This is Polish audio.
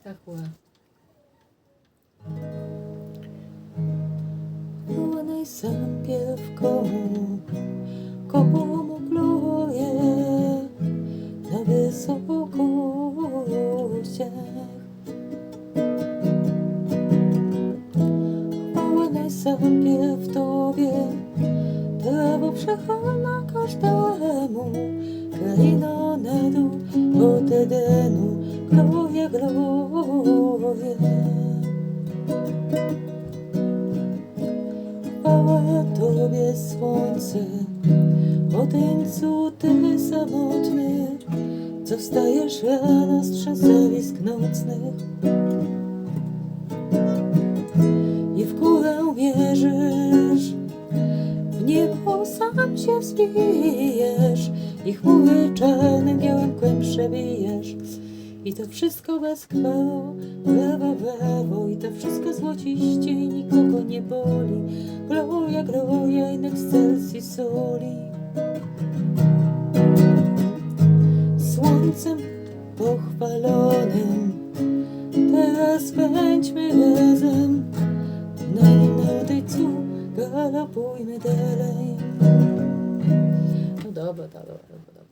Stachła. Pełnej zapiew komu, komu pluje na wysokościach. Pełnej zapiew Tobie, prawo przechalna każdemu, kraina nedu od Edenu, gloria, gloria. Chwała Tobie, słońce, Odeńcu Ty samotny, co wstajesz rano z trzesawisk nocnych i w górę mierzysz, w niebo sam się wzbijesz i chmury czarnym białym kłem. I to wszystko bez chwały, brawo, brawo, i to wszystko złociście i nikogo nie boli. Gloria, gloria in excelsis soli. Słońcem pochwalonym, teraz pędźmy razem. Na nim odejcu galopujmy dalej. No dobra, dobra, dobra.